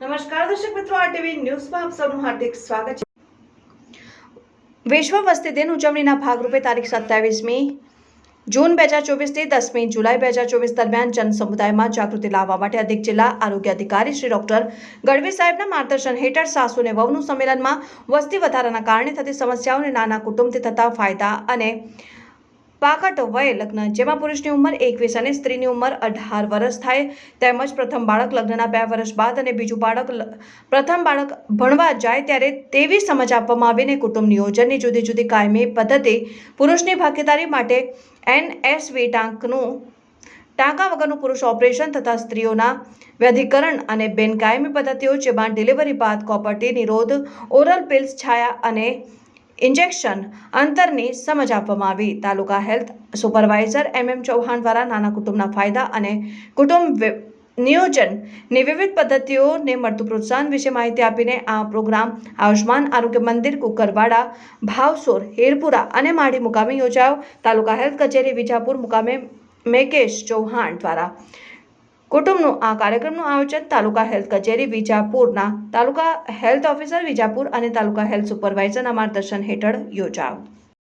નમસ્કાર દર્શક મિત્રો આરટીવી ન્યૂઝમાં આપ સૌનું હાર્દિક સ્વાગત છે. વિશ્વ વસ્તી દિન ઉજવણીના ભાગરૂપે તારીખ સત્યાવીસમી જૂન બે હજાર ચોવીસથી દસમી જુલાઈ બે હજાર ચોવીસ દરમિયાન જન સમુદાયમાં જાગૃતિ લાવવા માટે અધિક જિલ્લા આરોગ્ય અધિકારી શ્રી ડોક્ટર ગઢવી સાહેબના માર્ગદર્શન હેઠળ સાસુ અને વહુનું સંમેલનમાં વસ્તી વધારાના કારણે થતી સમસ્યાઓને નાના કુટુંબથી થતા ફાયદા અને પાકટ વયે લગ્ન, જેમાં પુરુષની ઉંમર એકવીસ અને સ્ત્રીની ઉંમર અઢાર વર્ષ થાય. તેમજ પ્રથમ બાળક લગ્નના બે વર્ષ બાદ અને બીજું બાળક પ્રથમ બાળક ભણવા જાય ત્યારે તેવી સમજ આપવામાં આવીને કુટુંબ નિયોજનની જુદી જુદી કાયમી પદ્ધતિ પુરુષની ભાગીદારી માટે એનએસવી ટાંકનું, ટાંકા વગરનું પુરુષ ઓપરેશન તથા સ્ત્રીઓના વ્યધિકરણ અને બિનકાયમી પદ્ધતિઓ, જેમાં ડિલિવરી બાદ કોપર્ટી, નિરોધ, ઓરલ પિલ્સ, છાયા અને ઇન્જેક્શન અંતરની સમજ આપવામાં આવી. તાલુકા health supervisor M M Chauhan દ્વારા નાના કુટુંબના ફાયદા અને કુટુંબ નિયોજનની વિવિધ પદ્ધતિઓને મળતું પ્રોત્સાહન વિશે માહિતી આપીને આ પ્રોગ્રામ આયુષ્માન આરોગ્ય મંદિર, કુકરવાડા, ભાવસોર, હેરપુરા અને માડી મુકામે યોજાયો. તાલુકા હેલ્થ કચેરી વિજાપુર મુકામે મેકેશ ચૌહાણ દ્વારા કુટુંબનું આ કાર્યક્રમનું આયોજન તાલુકા હેલ્થ કચેરી વિજાપુરના તાલુકા હેલ્થ ઓફિસર વિજાપુર અને તાલુકા હેલ્થ સુપરવાઇઝરના માર્ગદર્શન હેઠળ યોજાયું.